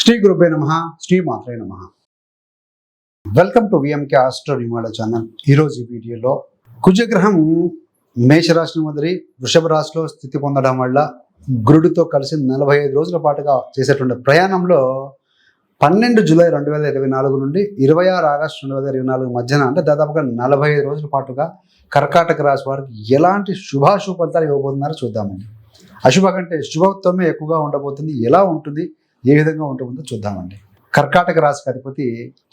శ్రీ గురుపే నమ శ్రీ మాత్రే నమ. వెల్కమ్ టు విఎంకే ఆస్ట్రో రిమాడ ఛానల్ ఈరోజు ఈ వీడియోలో కుజగ్రహం మేషరాశిని వదిలి వృషభ రాశిలో స్థితి పొందడం వల్ల గురుడితో కలిసి నలభై ఐదు రోజుల పాటుగా చేసేటువంటి ప్రయాణంలో పన్నెండు జూలై రెండు వేల ఇరవై నాలుగు నుండి ఇరవై ఆరు ఆగస్టు రెండు వేల ఇరవై నాలుగు మధ్యన అంటే దాదాపుగా నలభై ఐదు రోజుల పాటుగా కర్కాటక రాశి వారికి ఎలాంటి శుభాశుభ ఫలితాలు ఇవ్వబోతున్నారో చూద్దామండి. అశుభ కంటే శుభత్వమే ఎక్కువగా ఉండబోతుంది. ఎలా ఉంటుంది? ఏ విధంగా ఉంటుందో చూద్దామండి. కర్కాటక రాశికి అధిపతి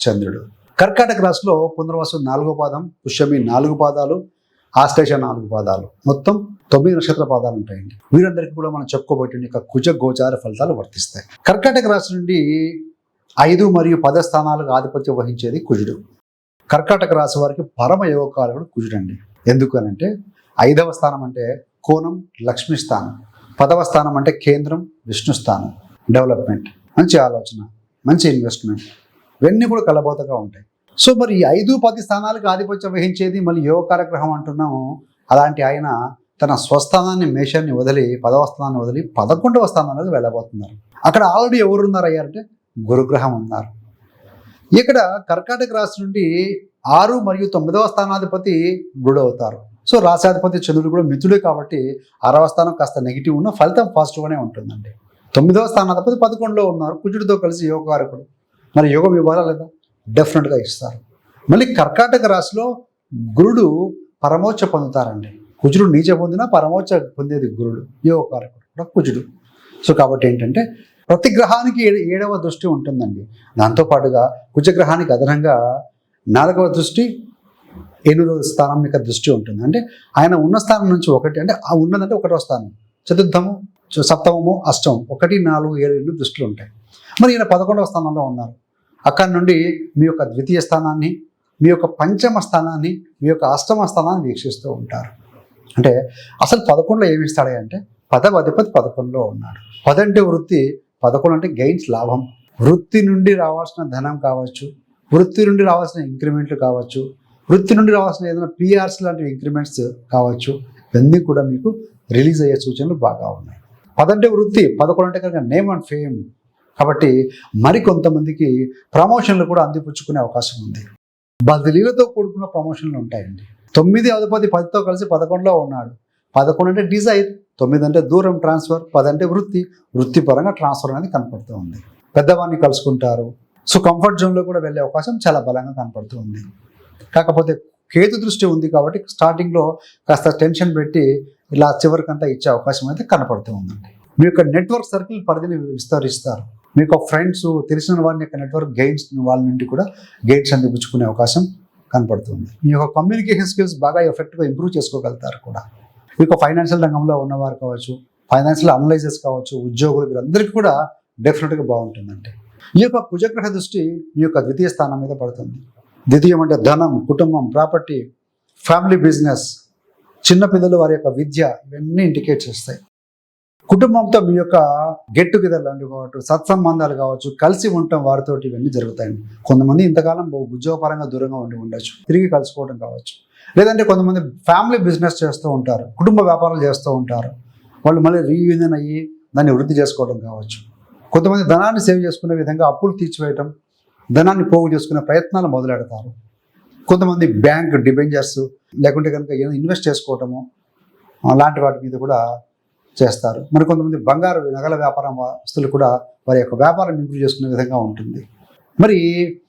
చంద్రుడు. కర్కాటక రాశిలో పునర్వాసం నాలుగో పాదం పుష్యమి నాలుగు పాదాలు ఆశ్లేష నాలుగు పాదాలు. మొత్తం తొమ్మిది నక్షత్ర పాదాలు ఉంటాయండి. వీరందరికీ కూడా మనం చెప్పుకోబోయే యొక్క కుజ గోచార ఫలితాలు వర్తిస్తాయి. కర్కాటక రాశి నుండి ఐదు మరియు పద స్థానాలకు ఆధిపత్యం వహించేది కుజుడు. కర్కాటక రాశి వారికి పరమ యోగకారకుడు కుజుడు అండి ఎందుకు అంటే ఐదవ స్థానం అంటే కోణం లక్ష్మీ స్థానం. పదవ స్థానం అంటే కేంద్రం విష్ణు స్థానం. డెవలప్మెంట్ మంచి ఆలోచన మంచి ఇన్వెస్ట్మెంట్ ఇవన్నీ కూడా కలబోతగా ఉంటాయి. సో మరి ఈ ఐదు పది స్థానాలకు ఆధిపత్యం వహించేది మళ్ళీ యోగకార గ్రహం అంటున్నాము అలాంటి ఆయన తన స్వస్థానాన్ని మేషాన్ని వదిలి పదవ స్థానాన్ని వదిలి పదకొండవ స్థానానికి వెళ్ళబోతున్నారు. అక్కడ ఆల్రెడీ ఎవరు ఉన్నారు అయ్యారంటే గురుగ్రహం ఉన్నారు. ఇక్కడ కర్కాటక రాశి నుండి ఆరు మరియు తొమ్మిదవ స్థానాధిపతి గుడు అవుతారు. సో రాశాధిపతి చంద్రుడు కూడా మిత్రుడే కాబట్టి ఆరవ స్థానం కాస్త నెగిటివ్ ఉన్న ఫలితం పాజిటివ్గానే ఉంటుందండి. తొమ్మిదవ స్థానాధిపతి పదకొండులో ఉన్నారు. కుజుడితో కలిసి యోగకారకుడు. మరి యోగం ఇవ్వాలా లేదా? డెఫినెట్గా ఇస్తారు. మళ్ళీ కర్కాటక రాశిలో గురుడు పరమోచ్చ పొందుతారండి. కుజుడు నీచ పొందినా పరమోచ్చ పొందేది గురుడు యోగకారకుడు కూడా కుజుడు. సో కాబట్టి ఏంటంటే ప్రతి గ్రహానికి ఏడవ దృష్టి ఉంటుందండి. దాంతోపాటుగా కుజగ్రహానికి అదనంగా నాలుగవ దృష్టి ఎనిమిదవ స్థానం యొక్క దృష్టి ఉంటుంది. అంటే ఆయన ఉన్న స్థానం నుంచి ఒకటి అంటే ఆ ఉన్నదంటే ఒకటో స్థానం. చతుర్థము సప్తమము అష్టమం ఒకటి నాలుగు ఏడు రెండు దృష్టిలు ఉంటాయి. మరి ఈయన పదకొండవ స్థానంలో ఉన్నారు. అక్కడి నుండి మీ యొక్క ద్వితీయ స్థానాన్ని మీ యొక్క పంచమ స్థానాన్ని మీ యొక్క అష్టమ స్థానాన్ని వీక్షిస్తూ ఉంటారు. అంటే అసలు పదకొండులో ఏమి ఇస్తాడే అంటే పదవ అధిపతి పదకొండులో ఉన్నాడు. పదంటే వృత్తి పదకొండు అంటే గెయిన్స్ లాభం. వృత్తి నుండి రావాల్సిన ధనం కావచ్చు వృత్తి నుండి రావాల్సిన ఇంక్రిమెంట్లు కావచ్చు వృత్తి నుండి రావాల్సిన ఏదైనా పిఆర్స్ లాంటి ఇంక్రిమెంట్స్ కావచ్చు ఇవన్నీ కూడా మీకు రిలీజ్ అయ్యే సూచనలు బాగా ఉన్నాయి. పదంటే వృత్తి పదకొండు అంటే కనుక నేమ్ అండ్ ఫేమ్ కాబట్టి మరికొంతమందికి ప్రమోషన్లు కూడా అందిపుచ్చుకునే అవకాశం ఉంది. బదిలీలతో కూడుకున్న ప్రమోషన్లు ఉంటాయండి. తొమ్మిది అధిపతి పదితో కలిసి పదకొండులో ఉన్నాడు. పదకొండు అంటే డిజైర్ తొమ్మిది అంటే దూరం ట్రాన్స్ఫర్ పది అంటే వృత్తి వృత్తిపరంగా ట్రాన్స్ఫర్ అనేది కనపడుతూ ఉంది. పెద్దవాడిని కలుసుకుంటారు. సో కంఫర్ట్ జోన్లో కూడా వెళ్ళే అవకాశం చాలా బలంగా కనపడుతూ ఉంది. కాకపోతే కేతు దృష్టి ఉంది కాబట్టి స్టార్టింగ్లో కాస్త టెన్షన్ పెట్టి ఇలా చివరికంతా ఇచ్చే అవకాశం అయితే కనపడుతూ ఉందండి. మీ యొక్క నెట్వర్క్ సర్కిల్ పరిధిని విస్తరిస్తారు. మీకు ఫ్రెండ్స్ తెలిసిన వారిని యొక్క నెట్వర్క్ గెయిన్స్ వాళ్ళ నుండి కూడా గెయిన్స్ అందిపుచ్చుకునే అవకాశం కనపడుతుంది మీ యొక్క కమ్యూనికేషన్ స్కిల్స్ బాగా ఎఫెక్ట్గా ఇంప్రూవ్ చేసుకోగలుగుతారు కూడా. మీ యొక్క ఫైనాన్షియల్ రంగంలో ఉన్నవారు కావచ్చు ఫైనాన్షియల్ అనలైజర్స్ కావచ్చు ఉద్యోగులు వీరందరికీ కూడా డెఫినెట్గా బాగుంటుందండి. ఈ యొక్క కుజగ్రహ దృష్టి మీ యొక్క ద్వితీయ స్థానం మీద పడుతుంది. ద్వితీయం అంటే ధనం కుటుంబం ప్రాపర్టీ ఫ్యామిలీ బిజినెస్ చిన్నపిల్లలు వారి యొక్క విద్య ఇవన్నీ ఇండికేట్ చేస్తాయి. కుటుంబంతో మీ యొక్క గెట్ టుగెదర్ లాంటివి కావచ్చు సత్సంబంధాలు కావచ్చు కలిసి ఉండటం వారితోటి ఇవన్నీ జరుగుతాయండి కొంతమంది ఇంతకాలం ఉద్యోగపరంగా దూరంగా ఉండి ఉండొచ్చు తిరిగి కలుసుకోవడం కావచ్చు. లేదంటే కొంతమంది ఫ్యామిలీ బిజినెస్ చేస్తూ ఉంటారు కుటుంబ వ్యాపారాలు చేస్తూ ఉంటారు. వాళ్ళు మళ్ళీ రీయూనియన్ అయ్యి దాన్ని వృద్ధి చేసుకోవడం కావచ్చు. కొంతమంది ధనాన్ని సేవ్ చేసుకునే విధంగా అప్పులు తీర్చివేయటం ధనాన్ని పోగు చేసుకునే ప్రయత్నాలు మొదలెడతారు. కొంతమంది బ్యాంక్ డిబెంచర్స్ లేకుంటే కనుక ఏమైనా ఇన్వెస్ట్ చేసుకోవటము అలాంటి వాటి మీద కూడా చేస్తారు. మరి కొంతమంది బంగారు నగల వ్యాపారం వస్తువులు కూడా వారి యొక్క వ్యాపారం ఇంప్రూవ్ చేసుకునే విధంగా ఉంటుంది. మరి ఈ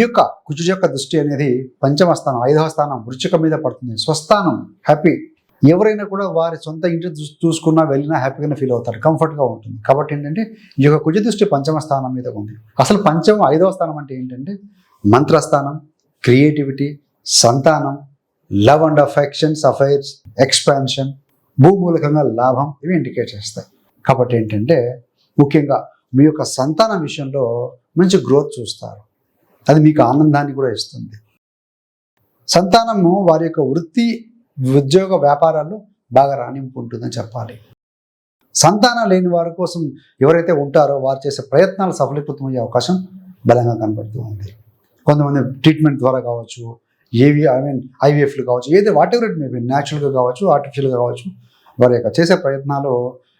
యొక్క కుజు యొక్క దృష్టి అనేది పంచమ స్థానం ఐదవ స్థానం వృచ్చిక మీద పడుతుంది. స్వస్థానం హ్యాపీ. ఎవరైనా కూడా వారి సొంత ఇంటి చూ- చూసుకున్నా వెళ్ళినా హ్యాపీగానే ఫీల్ అవుతారు కంఫర్ట్గా ఉంటుంది. కాబట్టి ఏంటంటే ఈ యొక్క కుజ దృష్టి పంచమ స్థానం మీద ఉంది. అసలు పంచమ ఐదవ స్థానం అంటే ఏంటంటే మంత్రస్థానం క్రియేటివిటీ సంతానం love and affections affairs expansion భూమూలకంగా లాభం ఇవి ఇండికేట్ చేస్తాయి. కాబట్టి ఏంటంటే ముఖ్యంగా మీ యొక్క సంతానం విషయంలో మంచి గ్రోత్ చూస్తారు. అది మీకు ఆనందాన్ని కూడా ఇస్తుంది. సంతానము వారి యొక్క వృత్తి ఉద్యోగ వ్యాపారాల్లో బాగా రాణింపు ఉంటుందని చెప్పాలి. సంతానం లేని వారి కోసం ఎవరైతే ఉంటారో వారు చేసే ప్రయత్నాలు సఫలీకృతమయ్యే అవకాశం బలంగా కనబడుతూ ఉంది. కొంతమంది ట్రీట్మెంట్ ద్వారా కావచ్చు ఏవి ఐ మీన్ ఐవీఎఫ్లు కావచ్చు ఏది వాట్ ఎవర్ ఇట్ మేబీ న్యాచురల్గా కావచ్చు ఆర్టిఫిషియల్గా కావచ్చు వారి యొక్క చేసే ప్రయత్నాలు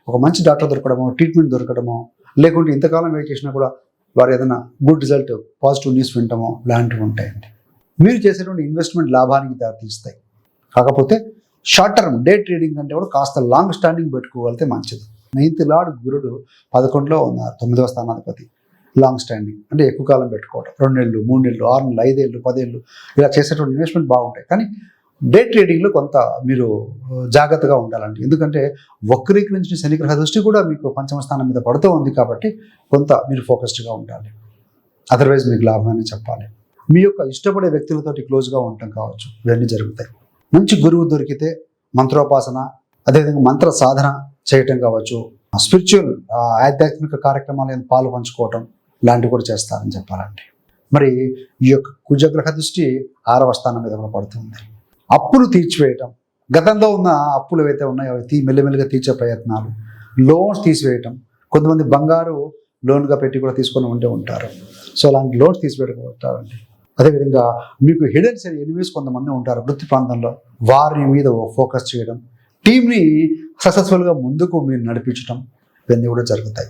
ఒక మంచి డాక్టర్ దొరకడము ట్రీట్మెంట్ దొరకడమో లేకుంటే ఇంతకాలం వెయిట్ చేసినా కూడా వారు ఏదైనా గుడ్ రిజల్ట్ పాజిటివ్ న్యూస్ వింటామో లాంటివి ఉంటాయండి. మీరు చేసేటువంటి ఇన్వెస్ట్మెంట్ లాభానికి దారితీస్తాయి. కాకపోతే షార్ట్ టర్మ్ డే ట్రేడింగ్ అంటే కూడా కాస్త లాంగ్ స్టాండింగ్ పెట్టుకోగలిగితే మంచిది. నైన్త్ లార్డ్ గురుడు పదకొండులో ఉన్నారు తొమ్మిదవ స్థానాధిపతి లాంగ్ స్టాండింగ్ అంటే ఎక్కువ కాలం పెట్టుకోవడం రెండు నెలలు మూడు నెలలు ఆరు నెలలు ఐదేళ్ళు పదేళ్ళు ఇలా చేసేటువంటి ఇన్వెస్ట్మెంట్ బాగుంటాయి. కానీ డే ట్రేడింగ్లో కొంత మీరు జాగ్రత్తగా ఉండాలండి. ఎందుకంటే వక్రీకరించిన శనిగ్రహ దృష్టి కూడా మీకు పంచమ స్థానం మీద పడుతూ ఉంది కాబట్టి కొంత మీరు ఫోకస్డ్గా ఉండాలి. అదర్వైజ్ మీకు లాభాన్ని చెప్పాలి. మీ యొక్క ఇష్టపడే వ్యక్తులతోటి క్లోజ్గా ఉండటం కావచ్చు. ఇవన్నీ జరుగుతాయి. మంచి గురువు దొరికితే మంత్రోపాసన అదేవిధంగా మంత్ర సాధన చేయటం కావచ్చు. స్పిరిచువల్ ఆధ్యాత్మిక కార్యక్రమాలను పాలు పంచుకోవటం లాంటివి కూడా చేస్తారని చెప్పాలండి. మరి ఈ యొక్క కుజగ్రహ దృష్టి ఆరవ స్థానం మీద కూడా పడుతుంది. అప్పులు తీర్చివేయటం. గతంలో ఉన్న అప్పులు ఏవైతే ఉన్నాయో అవి తీ మెల్లిమెల్లిగా తీర్చే ప్రయత్నాలు. లోన్స్ తీసివేయటం. కొంతమంది బంగారు లోన్గా పెట్టి కూడా తీసుకొని ఉంటే ఉంటారు. సో అలాంటి లోన్స్ తీసివేయకపోతారండి. అదేవిధంగా మీకు హిడెన్ సెల్ ఎనిమీస్ కొంతమంది ఉంటారు వృత్తి ప్రాంతంలో. వారి మీద ఫోకస్ చేయడం. టీంని సక్సెస్ఫుల్గా ముందుకు మీరు నడిపించడం ఇవన్నీ కూడా జరుగుతాయి.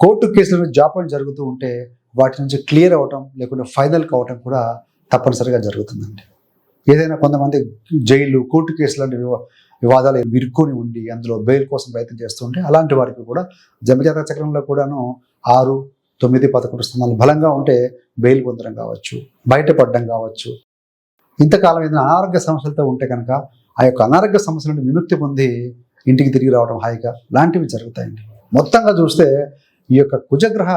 కోర్టు కేసుల జాప్యం జరుగుతూ ఉంటే వాటి నుంచి క్లియర్ అవటం లేకుంటే ఫైనల్ కావటం కూడా తప్పనిసరిగా జరుగుతుందండి. ఏదైనా కొంతమంది జైలు కోర్టు కేసులు లాంటి వివా వివాదాలు ఇరుక్కొని ఉండి అందులో బెయిల్ కోసం ప్రయత్నం చేస్తుంటే అలాంటి వారికి కూడా జమజాత చక్రంలో కూడాను ఆరు తొమ్మిది పదకొండు స్థానాలు బలంగా ఉంటే బెయిల్ పొందడం కావచ్చు బయటపడడం కావచ్చు. ఇంతకాలం ఏదైనా అనారోగ్య సమస్యలతో ఉంటే కనుక ఆ యొక్క అనారోగ్య సమస్యల నుండి విముక్తి పొంది ఇంటికి తిరిగి రావడం హాయిగా లాంటివి జరుగుతాయండి. మొత్తంగా చూస్తే ఈ యొక్క కుజగ్రహ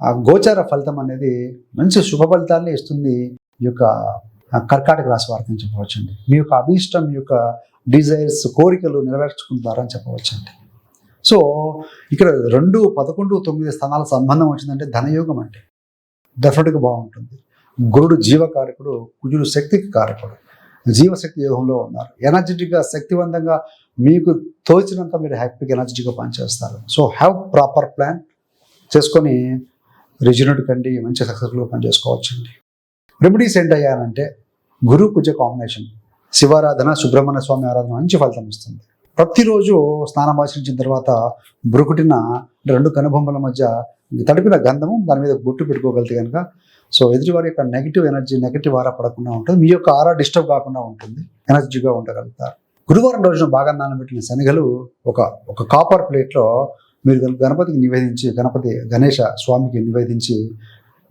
ఆ గోచార ఫలితం అనేది మంచి శుభ ఫలితాన్ని ఇస్తుంది ఈ యొక్క కర్కాటక రాశి వారికి అని చెప్పవచ్చండి. మీ యొక్క అభీష్టం మీ యొక్క డిజైర్స్ కోరికలు నెరవేర్చుకుంటారని చెప్పవచ్చండి. సో ఇక్కడ రెండు పదకొండు తొమ్మిది స్థానాల సంబంధం వచ్చిందంటే ధనయోగం అంటే డెఫినెట్గా బాగుంటుంది. గురుడు జీవకారకుడు కుజుడు శక్తికి కారకుడు. జీవశక్తి యోగంలో ఉన్నారు. ఎనర్జెటిక్గా శక్తివంతంగా మీకు తోచినంత మీరు హ్యాపీగా ఎనర్జెటిక్గా పనిచేస్తారు. సో హ్యావ్ ప్రాపర్ ప్లాన్ చేసుకొని రిజినెట్ కండి మంచి సక్సెస్ఫుల్గా పనిచేసుకోవచ్చండి. రెమెడీస్ ఏంటయ్యానంటే గురు పూజ కాంబినేషన్ శివారాధన సుబ్రహ్మణ్య స్వామి ఆరాధన మంచి ఫలితం ఇస్తుంది. ప్రతిరోజు స్నానం ఆచరించిన తర్వాత బ్రుకుటిన రెండు కనుబొమ్మల మధ్య తడిపిన గంధము దాని మీద బొట్టు పెట్టుకోగలితే కనుక సో ఎదుటివారి యొక్క నెగిటివ్ ఎనర్జీ నెగిటివ్ ఆరా పడకుండా ఉంటుంది. మీ యొక్క ఆరా డిస్టర్బ్ కాకుండా ఉంటుంది. ఎనర్జీగా ఉండగలుగుతారు. గురువారం రోజున బాగా నానబెట్టిన శనగలు ఒక ఒక కాపర్ ప్లేట్లో మీరు గణపతికి నివేదించి గణపతి గణేష స్వామికి నివేదించి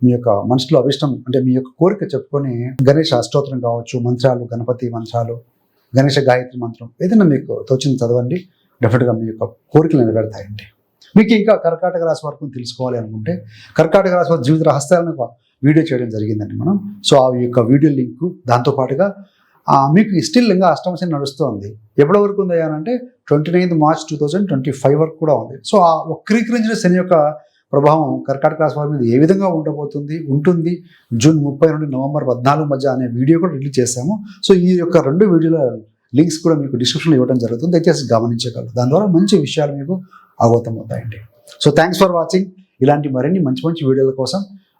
మీ యొక్క మనసులో అభిష్టం అంటే మీ యొక్క కోరిక చెప్పుకొని గణేష అష్టోత్తరం కావచ్చు మంత్రాలు గణపతి మంత్రాలు గణేష గాయత్రి మంత్రం ఏదైనా మీకు తోచింది చదవండి. డెఫినెట్గా మీ యొక్క కోరికలు నెరవేరుతాయండి. మీకు ఇంకా కర్కాటక రాశి వరకు తెలుసుకోవాలి అనుకుంటే కర్కాటక రాశి వారి జీవిత రహస్యాలను ఒక వీడియో చేయడం జరిగిందండి మనం. సో ఆ యొక్క వీడియో లింకు దాంతోపాటుగా మీకు స్టిల్ ఇంకా అష్టమశని నడుస్తుంది. ఎప్పటి వరకు ఉంది అంటే twenty ninth March two thousand twenty five వరకు కూడా ఉంది. సో ఆ వక్రీకరించిన శని యొక్క ప్రభావం కర్కాటక రాశి వారి మీద ఏ విధంగా ఉండబోతుంది ఉంటుంది? జూన్ ముప్పై నుండి నవంబర్ పద్నాలుగు మధ్య అనే వీడియో కూడా రిలీజ్ చేశాము. సో ఈ యొక్క రెండు వీడియోల లింక్స్ కూడా మీకు డిస్క్రిప్షన్లో ఇవ్వడం జరుగుతుంది. దయచేసి గమనించగలరు. దాని ద్వారా మంచి విషయాలు మీకు అవగతం అవుతాయండి. సో థ్యాంక్స్ ఫర్ వాచింగ్ ఇలాంటి మరిన్ని మంచి మంచి వీడియోల కోసం